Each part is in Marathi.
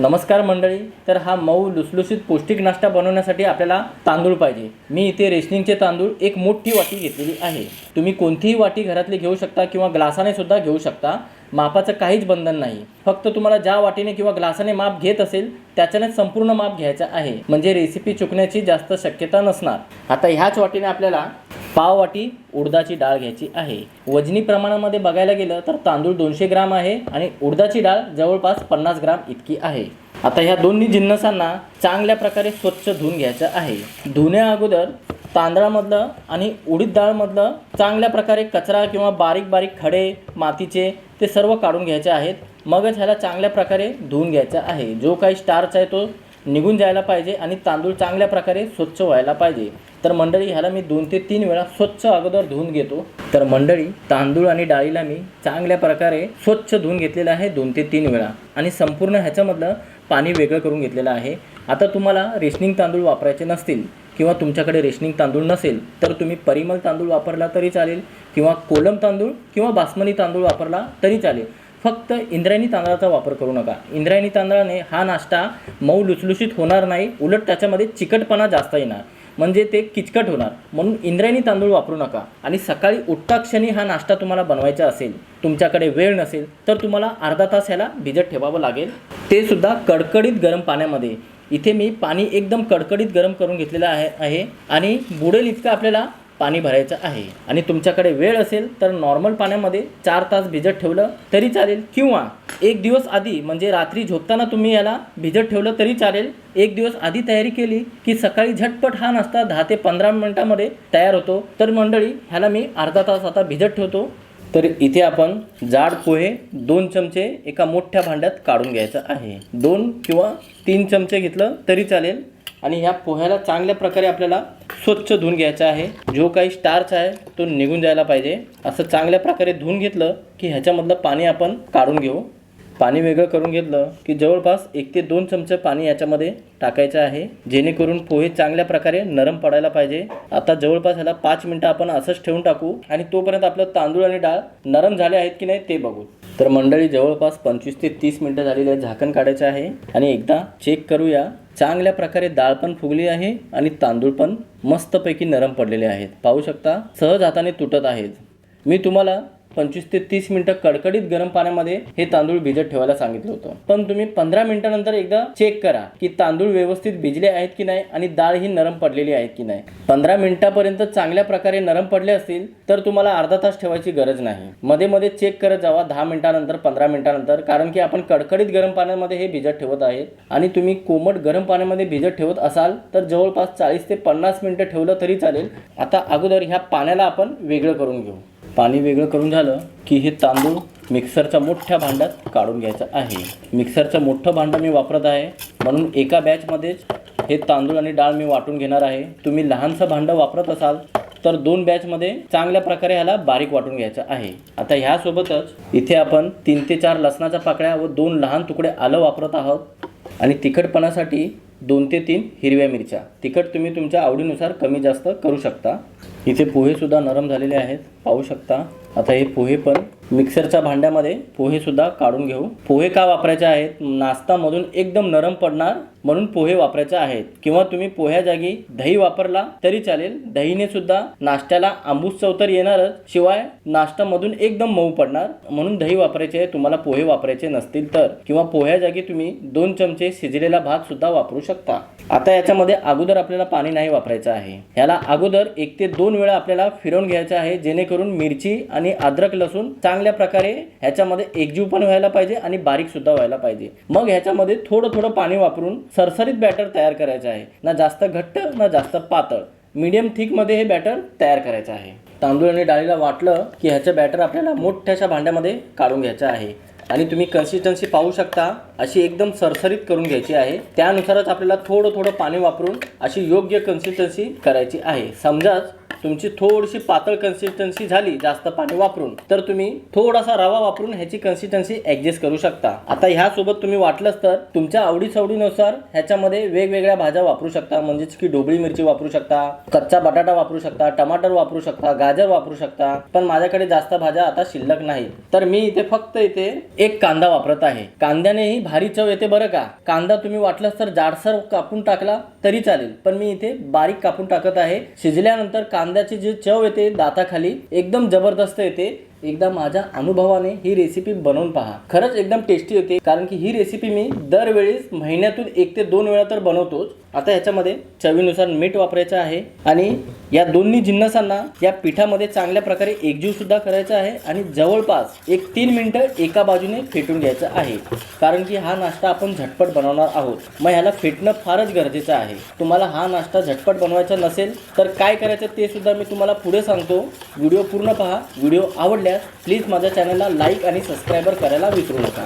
नमस्कार मंडळी तर हा मऊ लुसलुसीत पौष्टिक नाश्ता बनवण्यासाठी आपल्याला तांदूळ पाहिजे. मी इथे रेशनिंगचे तांदूळ एक मोठी वाटी घेतलेली आहे. तुम्ही कोणतीही वाटी घरातली घेऊ शकता किंवा ग्लासाने सुद्धा घेऊ शकता. मापाचं काहीच बंधन नाही. फक्त तुम्हाला ज्या वाटीने किंवा ग्लासाने माप घेत असेल त्याच्याने संपूर्ण माप घ्यायचं आहे. म्हणजे रेसिपी चुकण्याची जास्त शक्यता नसणार. आता ह्याच वाटीने आपल्याला पाव वाटी उडदाची डाळ घ्यायची आहे. वजनी प्रमाणामध्ये बघायला गेलं तर तांदूळ दोनशे ग्राम आहे आणि उडदाची डाळ जवळपास पन्नास ग्राम इतकी आहे. आता ह्या दोन्ही जिन्नसांना चांगल्या प्रकारे स्वच्छ धुवून घ्यायचं आहे. धुण्या अगोदर तांदळामधलं आणि उडीद डाळमधलं चांगल्या प्रकारे कचरा किंवा बारीक बारीक खडे मातीचे ते सर्व काढून घ्यायचे आहेत. मगच ह्याला चांगल्या प्रकारे धुवून घ्यायचा आहे. जो काही स्टार्च आहे तो निघून जायला पाहिजे आणि तांदूळ चांगल्या प्रकारे स्वच्छ व्हायला पाहिजे. तर मंडळी ह्याला मी दोन ते तीन वेळा स्वच्छ अगोदर धुवून घेतो. तर मंडळी तांदूळ आणि डाळीला मी चांगल्या प्रकारे स्वच्छ धुवून घेतलेलं आहे दोन ते तीन वेळा. आणि संपूर्ण ह्याच्यामधलं पाणी वेगळं करून घेतलेलं आहे. आता तुम्हाला रेशनिंग तांदूळ वापरायचे नसतील किंवा तुमच्याकडे रेशनिंग तांदूळ नसेल तर तुम्ही परिमल तांदूळ वापरला तरी चालेल. किंवा कोलम तांदूळ किंवा बासमती तांदूळ वापरला तरी चालेल. फक्त इंद्रायणी तांदळाचा वापर करू नका. इंद्रायणी तांदळाने हा नाश्ता मऊ लुसलुशीत होणार नाही उलट त्याच्यामध्ये चिकटपणा जास्त येणार. म्हणजे ते किचकट होणार. म्हणून इंद्रायणी तांदूळ वापरू नका. आणि सकाळी उठताक्षणी हा नाश्ता तुम्हाला बनवायचा असेल तुमच्याकडे वेळ नसेल तर तुम्हाला अर्धा तास ह्याला भिजत ठेवावं लागेल. ते सुद्धा कडकडीत गरम पाण्यामध्ये. इथे मी पाणी एकदम कडकडीत गरम करून घेतलेलं आहे आहे. आणि बुडेल इतकं आपल्याला पाणी भरायचं आहे. आणि तुमच्याकडे वेळ असेल तर नॉर्मल पाण्यामध्ये चार तास भिजत ठेवलं तरी चालेल. किंवा एक दिवस आधी म्हणजे रात्री झोपताना तुम्ही याला भिजत ठेवलं तरी चालेल. एक दिवस आधी तयारी केली की सकाळी झटपट हा नाश्ता दहा ते पंधरा मिनटामध्ये तयार होतो. तर मंडळी ह्याला मी अर्धा तास आता भिजत ठेवतो. तर इथे आपण जाड पोहे दोन चमचे एका मोठ्या भांड्यात काढून घ्यायचं आहे. दोन किंवा तीन चमचे घेतलं तरी चालेल. आणि ह्या पोह्याला चांगल्या प्रकारे आपल्याला स्वच्छ धुवून घ्यायचा आहे. जो काही स्टार्च आहे तो निघून जायला पाहिजे. असं चांगल्या प्रकारे धुवून घेतलं की ह्याच्यामधलं पाणी आपण काढून घेऊ. पाणी वेगळं करून घेतलं की जवळपास एक ते दोन चमचे पाणी याच्यामध्ये टाकायचं आहे. जेणेकरून पोहे चांगल्या प्रकारे नरम पडायला पाहिजे. आता जवळपास ह्याला पाच मिनटं आपण असंच ठेवून टाकू आणि तोपर्यंत आपलं तांदूळ आणि डाळ नरम झाले आहेत की नाही ते बघू. तर मंडळी जवळपास पंचवीस ते तीस मिनटं झालेली आहे. झाकण काढायचं आहे. आणि एकदा चेक करूया. चांगल्या प्रकारे डाळ पण फुगली आहे आणि तांदूळ पण मस्तपैकी नरम पडलेले आहेत. पाहू शकता सहज हाताने तुटत आहेत. मी तुम्हाला पंचवीस ते तीस मिनिटं कडकडीत गरम पाण्यामध्ये हे तांदूळ भिजत ठेवायला सांगितलं होतं. पण तुम्ही पंधरा मिनिटानंतर एकदा चेक करा की तांदूळ व्यवस्थित भिजले आहेत की नाही आणि डाळ ही नरम पडलेली आहेत की नाही. पंधरा मिनिटापर्यंत चांगल्या प्रकारे नरम पडले असतील तर तुम्हाला अर्धा तास ठेवायची गरज नाही. मध्ये मध्ये चेक करत जावा दहा मिनिटानंतर पंधरा मिनिटानंतर कारण की आपण कडकडीत गरम पाण्यामध्ये हे भिजत ठेवत आहेत आणि तुम्ही कोमट गरम पाण्यामध्ये भिजत ठेवत असाल तर जवळपास चाळीस ते पन्नास मिनिटं ठेवलं तरी चालेल. आता अगोदर ह्या पाण्याला आपण वेगळं करून घेऊ. पाणी वेगळं करून झालं की हे तांदूळ मिक्सरच्या मोठ्या भांड्यात काढून घ्यायचं आहे. मिक्सरचं मोठं भांडं मी वापरत आहे. म्हणून एका बॅचमध्येच हे तांदूळ आणि डाळ मी वाटून घेणार आहे. तुम्ही लहानसं भांडं वापरत असाल तर दोन बॅचमध्ये चांगल्या प्रकारे ह्याला बारीक वाटून घ्यायचं आहे. आता ह्यासोबतच इथे आपण तीन ते चार लसणाच्या पाकळ्या व दोन लहान तुकडे आलं वापरत आहोत. आणि तिखटपणासाठी दोन ते तीन हिरव्या मिरच्या. तिखट तुम्ही तुमच्या आवडीनुसार कमी जास्त करू शकता. इथे पोहेसुद्धा नरम झालेले आहेत. पाहू शकता. आता हे पोहे पण मिक्सरच्या भांड्यामध्ये पोहेसुद्धा काढून घेऊ. पोहे का वापरायचे आहेत? नाश्तामधून एकदम नरम पडणार म्हणून पोहे वापरायचे आहेत. किंवा तुम्ही पोह्या जागी दही वापरला तरी चालेल. दहीने सुद्धा नाश्त्याला आंबूस चव तर येणारच. शिवाय नाश्त्यामधून एकदम मऊ पडणार. म्हणून दही वापरायचे आहे. तुम्हाला पोहे वापरायचे नसतील तर. किंवा पोह्या जागी तुम्ही दोन चमचे शिजलेला भात सुद्धा वापरू शकता. आता याच्यामध्ये अगोदर आपल्याला पाणी नाही वापरायचं आहे. याला अगोदर एक ते दोन वेळा आपल्याला फिरवून घ्यायचं आहे. जेणेकरून मिरची आणि अद्रक लसूण चांगल्या प्रकारे ह्याच्यामध्ये एकजीव पण व्हायला पाहिजे आणि बारीक सुद्धा व्हायला पाहिजे. मग ह्याच्यामध्ये थोडं थोडं पाणी वापरून सरसरीत बॅटर तयार करायचं आहे. ना जास्त घट्ट ना जास्त पातळ. मीडियम थिकमध्ये हे बॅटर तयार करायचं आहे. तांदूळ आणि डाळीला वाटलं की ह्याचं बॅटर आपल्याला मोठ्याशा भांड्यामध्ये काढून घ्यायचं आहे. आणि तुम्ही कन्सिस्टन्सी पाहू शकता अशी एकदम सरसरीत करून घ्यायची आहे. त्यानुसारच आपल्याला थोडं थोडं पाणी वापरून अशी योग्य कन्सिस्टन्सी करायची आहे. समजाच? तुमची थोडीशी पातळ कन्सिस्टन्सी झाली जास्त पाणी वापरून तर तुम्ही थोडासा रवा वापरून ह्याची कन्सिस्टन्सी ऍडजस्ट करू शकता. आता ह्यासोबत तुम्ही वाटलंच तर तुमच्या आवडीसवडीनुसार ह्याच्यामध्ये वेगवेगळ्या भाज्या वापरू शकता म्हणजेच की ढोबळी मिरची वापरू शकता कच्चा बटाटा वापरू शकता टमाटर वापरू शकता गाजर वापरू शकता पण माझ्याकडे जास्त भाज्या आता शिल्लक नाही तर मी इथे फक्त इथे एक कांदा वापरत आहे. कांद्यानेही भारी चव येते बरं का? कांदा तुम्ही वाटलंच तर जाडसर कापून टाकला तरी चालेल पण मी इथे बारीक कापून टाकत आहे. शिजल्यानंतर कांद्याची जी चव येते दाताखाली एकदम जबरदस्त येते. एकदा माझ्या अनुभवाने ही रेसिपी बनवून पहा. खरंच एकदम टेस्टी होते कारण की ही रेसिपी मी दरवेळेस महिन्यातून एक ते दोन वेळा तर बनवतोच. आता ह्याच्यामध्ये चवीनुसार मीठ वापरायचं आहे आणि या दोन्ही जिन्नसांना या पिठामध्ये चांगल्या प्रकारे एकजीव सुद्धा करायचा आहे आणि जवळपास एक तीन मिनटं एका बाजूने फेटून घ्यायचं आहे. कारण की हा नाश्ता आपण झटपट बनवणार आहोत. मग ह्याला फेटणं फारच गरजेचं आहे. तुम्हाला हा नाश्ता झटपट बनवायचा नसेल तर काय करायचं ते सुद्धा मी तुम्हाला पुढे सांगतो. व्हिडिओ पूर्ण पहा. व्हिडिओ आवडल्यास प्लीज माझ्या चॅनलला लाईक आणि सबस्क्रायबर करायला विसरू नका.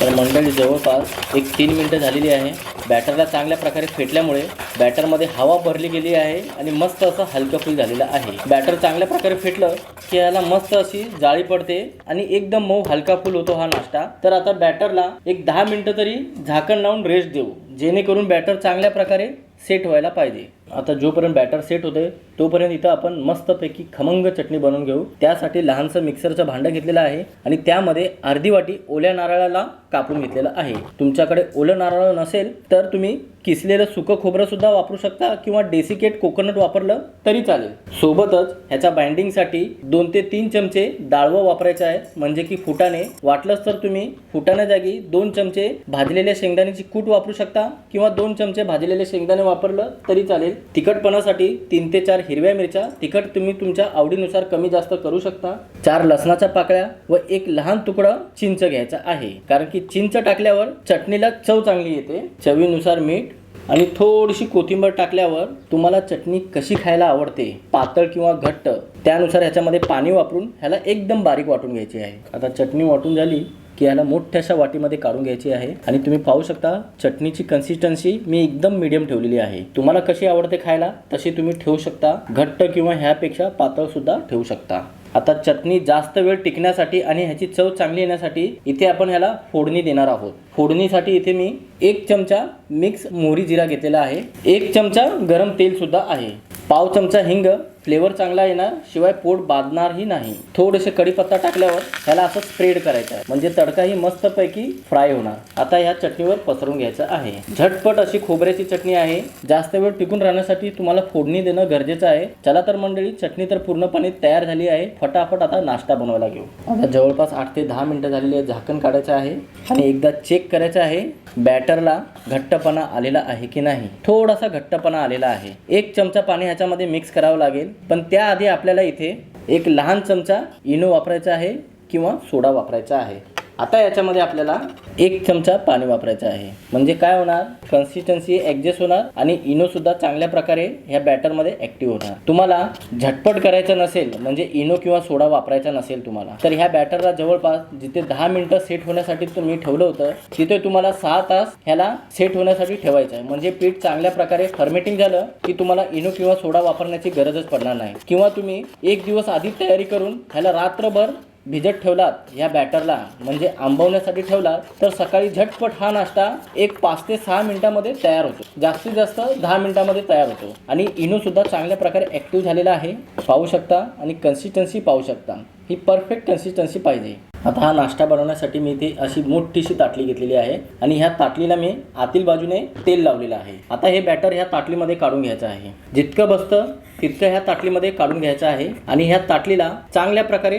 तर मंडळी जवळपास एक तीन मिनटं झालेली आहे. बॅटरला चांगल्या प्रकारे फेटल्यामुळे बॅटरमध्ये हवा भरली गेली आहे आणि मस्त असं हलकं फुल झालेलं आहे. बॅटर चांगल्या प्रकारे फेटलं की याला मस्त अशी जाळी पडते आणि एकदम मऊ हलका फुल होतो हा नाश्ता. तर आता बॅटरला एक दहा मिनटं तरी झाकण लावून रेस्ट देऊ. जेणेकरून बॅटर चांगल्या प्रकारे सेट व्हायला पाहिजे. आता जोपर्यंत बॅटर सेट होते तोपर्यंत इथं आपण मस्तपैकी खमंग चटणी बनवून घेऊ. त्यासाठी लहानसं मिक्सरचं भांडं घेतलेलं आहे आणि त्यामध्ये अर्धी वाटी ओल्या नारळाला कापून घेतलेलं आहे. तुमच्याकडे ओलं नारळ नसेल तर तुम्ही किसलेलं सुकं खोबरं सुद्धा वापरू शकता किंवा डेसिकेट कोकोनट वापरलं तरी चालेल. सोबतच ह्याच्या बाइंडिंगसाठी दोन ते तीन चमचे डाळवं वापरायचं आहे. म्हणजे की फुटाणे. वाटलंच तर तुम्ही फुटाण्या जागी दोन चमचे भाजलेल्या शेंगदाण्याची कूट वापरू शकता किंवा दोन चमचे भाजलेले शेंगदाणे वापरलं तरी चालेल. तिखटपणासाठी तीन ते चार हिरव्या मिरच्या. तिखट तुम्ही तुमच्या आवडीनुसार कमी जास्त करू शकता. चार लसणाच्या पाकळ्या व एक लहान तुकडा चिंच घ्यायचा आहे. कारण की चिंच टाकल्यावर चटणीला चव चांगली येते. चवीनुसार मीठ आणि थोडीशी कोथिंबीर टाकल्यावर तुम्हाला चटणी कशी खायला आवडते पातळ किंवा घट्ट त्यानुसार ह्याच्यामध्ये पाणी वापरून ह्याला एकदम बारीक वाटून घ्यायची आहे. आता चटणी वाटून झाली की ह्याला मोठ्याशा वाटीमध्ये काढून घ्यायची आहे. आणि तुम्ही पाहू शकता चटणीची कन्सिस्टन्सी मी एकदम मिडियम ठेवलेली आहे. तुम्हाला कशी आवडते खायला तशी तुम्ही ठेवू शकता. घट्ट किंवा ह्यापेक्षा पातळ सुद्धा ठेवू शकता. आता चटणी जास्त वेळ टिकण्यासाठी आणि ह्याची चव चांगली येण्यासाठी इथे आपण ह्याला फोडणी देणार आहोत. फोडणीसाठी इथे मी एक चमचा मिक्स मोहरी जिरा घेतलेला आहे. एक चमचा गरम तेल सुद्धा आहे. पाव चमचा हिंग फ्लेवर चांगला येणार शिवाय पोट बाधणारही नाही. थोडेसे कढीपत्ता टाकल्यावर ह्याला असं स्प्रेड करायचं आहे. म्हणजे तडकाही मस्तपैकी फ्राय होणार. आता ह्या चटणीवर पसरून घ्यायचं आहे. झटपट अशी खोबऱ्याची चटणी आहे. जास्त वेळ टिकून राहण्यासाठी तुम्हाला फोडणी देणं गरजेचं आहे. चला तर मंडळी चटणी तर पूर्णपणे तयार झाली आहे. फटाफट आता नाश्ता बनवायला घेऊ. आता जवळपास आठ ते दहा मिनिटं झालेली आहे. झाकण काढायचं आहे. आणि एकदा चेक करायचं आहे बॅटरला घट्टपणा आलेला आहे की नाही. थोडासा घट्टपणा आलेला आहे. एक चमचा पाणी ह्याच्यामध्ये मिक्स करावं लागेल. पण त्याआधी आपल्याला इथे एक लहान चमचा इनो वापरायचा आहे किंवा सोडा वापरायचा आहे. आता याच्यामध्ये आपल्याला एक चमचा पाणी वापरायचं आहे. म्हणजे काय होणार? कन्सिस्टन्सी ॲडजस्ट होणार आणि इनो सुद्धा चांगल्या प्रकारे ह्या बॅटरमध्ये ॲक्टिव्ह होणार. तुम्हाला झटपट करायचं नसेल म्हणजे इनो किंवा सोडा वापरायचा नसेल तुम्हाला तर ह्या बॅटरला जवळपास जिथे दहा मिनिटं सेट होण्यासाठी तुम्ही ठेवलं होतं तिथे तुम्हाला सहा तास ह्याला सेट होण्यासाठी ठेवायचं आहे. म्हणजे पीठ चांगल्या प्रकारे फर्मेटिंग झालं की तुम्हाला इनो किंवा सोडा वापरण्याची गरजच पडणार नाही. किंवा तुम्ही एक दिवस आधी तयारी करून ह्याला रात्रभर भिजत ठेवलात ह्या बॅटरला म्हणजे आंबवण्यासाठी ठेवलात तर सकाळी झटपट हा नाश्ता एक पाच ते सहा मिनिटामध्ये तयार होतो. जास्तीत जास्त दहा मिनिटामध्ये तयार होतो. आणि इनो सुद्धा चांगल्या प्रकारे ॲक्टिव्ह झालेला आहे. पाहू शकता आणि कन्सिस्टन्सी पाहू शकता. ही परफेक्ट कन्सिस्टन्सी पाहिजे. आता हा नाश्ता बनवण्यासाठी मी इथे अशी मोठीशी ताटली घेतलेली आहे. आणि ह्या ताटलीला मी आतील बाजूने तेल लावलेलं आहे. आता हे बॅटर ह्या ताटलीमध्ये काढून घ्यायचं आहे. जितकं बसतं तितकं ह्या ताटलीमध्ये काढून घ्यायचं आहे. आणि ह्या ताटलीला चांगल्या प्रकारे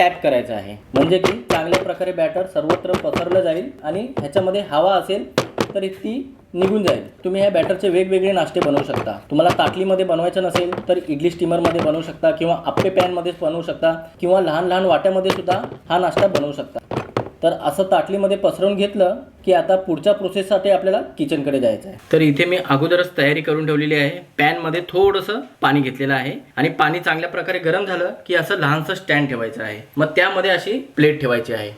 टॅप करायचं आहे. म्हणजे की चांगल्या प्रकारे बॅटर सर्वत्र पसरलं जाईल आणि ह्याच्यामध्ये हवा असेल तर ती निघून जाईल. तुम्ही ह्या बॅटरचे वेगवेगळे नाश्ते बनवू शकता. तुम्हाला ताटलीमध्ये बनवायचं नसेल तर इडली स्टीमरमध्ये बनवू शकता किंवा आप्पे पॅनमध्ये बनवू शकता किंवा लहान लहान वाट्यामध्ये सुद्धा हा नाश्ता बनवू शकता. तर असं ताटलीमध्ये पसरवून घेतलं की आता पुढच्या प्रोसेससाठी आपल्याला किचनकडे जायचं आहे. तर इथे मी अगोदरच तयारी करून ठेवलेली आहे. पॅनमध्ये थोडंसं पाणी घेतलेलं आहे. आणि पाणी चांगल्या प्रकारे गरम झालं की असं लहानसं स्टँड ठेवायचं आहे. मग त्यामध्ये अशी प्लेट ठेवायची आहे.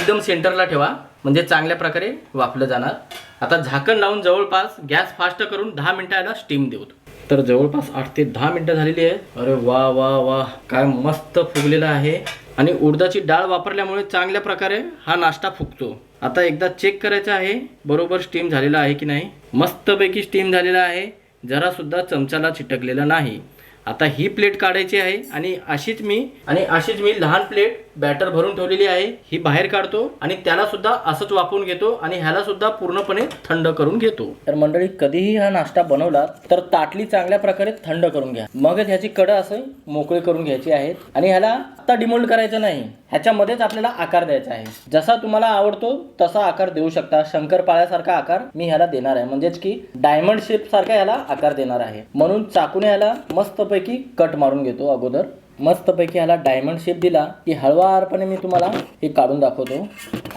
एकदम सेंटरला ठेवा. म्हणजे चांगल्या प्रकारे वापलं जाणार. आता झाकण लावून जवळपास गॅस फास्ट करून दहा मिनिटं याला स्टीम देऊ. तर जवळपास आठ ते दहा मिनटं झालेली आहे. अरे वा वा वा. काय मस्त फुगलेला आहे. आणि उडदाची डाळ वापरल्यामुळे चांगल्या प्रकारे हा नाश्ता फुगतो. आता एकदा चेक करायचा आहे बरोबर स्टीम झालेला आहे की नाही? मस्तपैकी स्टीम झालेला आहे. जरासुद्धा चमचाला चिटकलेला नाही. आता ही प्लेट काढायची आहे आणि अशीच मी आणि अशीच मी लहान प्लेट बॅटर भरून ठेवलेली आहे ही बाहेर काढतो आणि त्याला सुद्धा असंच वापरून घेतो आणि ह्याला सुद्धा पूर्णपणे थंड करून घेतो. तर मंडळी कधीही हा नाश्ता बनवला तर ताटली चांगल्या प्रकारे थंड करून घ्या. मगच ह्याची कडं असं मोकळी करून घ्यायची आहेत आणि ह्याला आता डिमोल्ड करायचं नाही. ह्याच्यामध्येच आपल्याला आकार द्यायचा आहे. जसा तुम्हाला आवडतो तसा आकार देऊ शकता. शंकरपाळ्यासारखा आकार मी ह्याला देणार आहे. म्हणजेच की डायमंड शेप सारखा ह्याला आकार देणार आहे. म्हणून चाकूने ह्याला मस्तपैकी कट मारून घेतो अगोदर. मस्तपैकी ह्याला डायमंड शेप दिला. की हळवारपणे मी तुम्हाला हे काढून दाखवतो.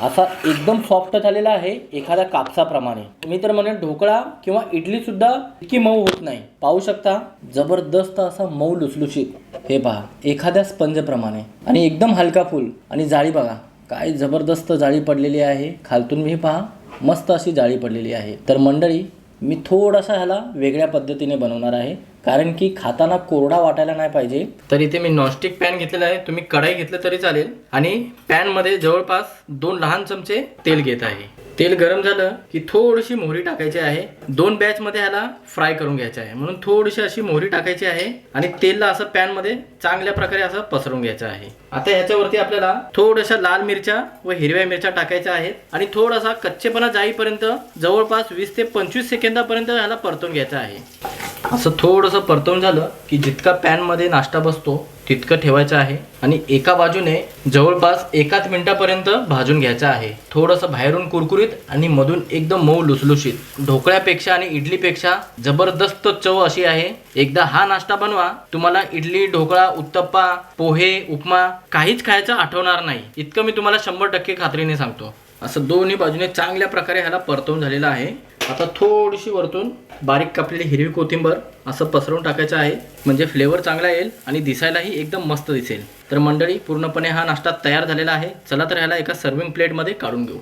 असा एकदम सॉफ्ट झालेला आहे एखाद्या कापसाप्रमाणे. मी तर म्हणेन ढोकळा किंवा इडली सुद्धा इतकी मऊ होत नाही. पाहू शकता जबरदस्त असा मऊ लुसलुशीत. हे पहा एखाद्या स्पंजप्रमाणे. आणि एकदम हलका फुल. आणि जाळी बघा काय जबरदस्त जाळी पडलेली आहे. खालतून मी पहा मस्त अशी जाळी पडलेली आहे. तर मंडळी मी थोडासा ह्याला वेगळ्या पद्धतीने बनवणार आहे. कारण की खाताना कोरडा वाटायला नाही पाहिजे. तर इथे मी नॉनस्टिक पॅन घेतलेला आहे. तुम्ही कढाई घेतलं तरी चालेल. आणि पॅनमध्ये जवळपास दोन लहान चमचे तेल घेत आहे. तेल गरम झालं की थोडीशी मोहरी टाकायची आहे. दोन बॅच मध्ये ह्याला फ्राय करून घ्यायचं आहे. म्हणून थोडीशी अशी मोहरी टाकायची आहे आणि तेलला असं पॅनमध्ये चांगल्या प्रकारे असं पसरून घ्यायचं आहे. आता ह्याच्यावरती आपल्याला थोड्याशा लाल मिरच्या व हिरव्या मिरच्या टाकायच्या आहेत आणि थोडासा कच्चेपणा जाईपर्यंत जवळपास वीस ते पंचवीस सेकंदापर्यंत ह्याला परतून घ्यायचं आहे. असं थोडंसं परतवून झालं की जितका पॅनमध्ये नाश्ता बसतो तितकं ठेवायचं आहे आणि एका बाजूने जवळपास एकाच मिनिटापर्यंत भाजून घ्यायचं आहे. थोडंसं बाहेरून कुरकुरीत आणि मधून एकदम मऊ लुसलुशीत. ढोकळ्यापेक्षा आणि इडलीपेक्षा जबरदस्त चव अशी आहे. एकदा हा नाश्ता बनवा. तुम्हाला इडली ढोकळा उत्तप्पा पोहे उपमा काहीच खायचं आठवणार नाही. इतकं मी तुम्हाला शंभर टक्के खात्रीने सांगतो. असं दोन्ही बाजूने चांगल्या प्रकारे ह्याला परतवून झालेलं आहे. आता थोडीशी वरतून बारीक कापलेली हिरवी कोथिंबर असं पसरवून टाकायचं आहे. म्हणजे फ्लेवर चांगला येईल आणि दिसायलाही एकदम मस्त दिसेल. तर मंडळी पूर्णपणे हा नाश्ता तयार झालेला आहे. चला तर ह्याला एका सर्विंग प्लेटमध्ये काढून घेऊ.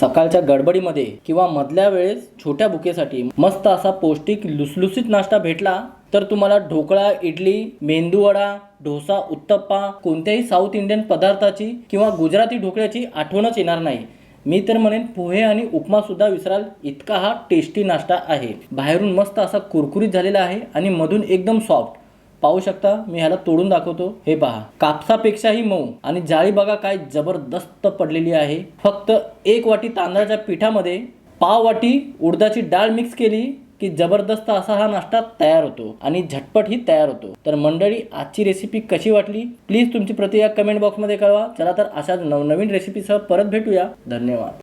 सकाळच्या गडबडीमध्ये किंवा मधल्या वेळेस छोट्या बुकेसाठी मस्त असा पौष्टिक लुसलुसीत नाश्ता भेटला तर तुम्हाला ढोकळा इडली मेंदूवडा डोसा उत्तप्पा कोणत्याही साऊथ इंडियन पदार्थाची किंवा गुजराती ढोकळ्याची आठवणच येणार नाही. मी तर म्हणेन पोहे आणि उपमा सुद्धा विसराल इतका हा टेस्टी नाश्ता आहे. बाहेरून मस्त असा कुरकुरीत झालेला आहे आणि मधून एकदम सॉफ्ट पाहू शकता मी ह्याला तोडून दाखवतो. हे पहा. कापसापेक्षाही मऊ आणि जाळी बघा काय जबरदस्त पडलेली आहे. फक्त एक वाटी तांदळाच्या पिठामध्ये पाव वाटी उडदाची डाळ मिक्स केली. की जबरदस्त असा हा नाश्ता तयार होतो आणि झटपटही तयार होतो. तर मंडळी आजची रेसिपी कशी वाटली? प्लीज तुमची प्रतिक्रिया कमेंट बॉक्समध्ये कळवा. चला तर अशाच नवनवीन रेसिपीसह परत भेटूया. धन्यवाद.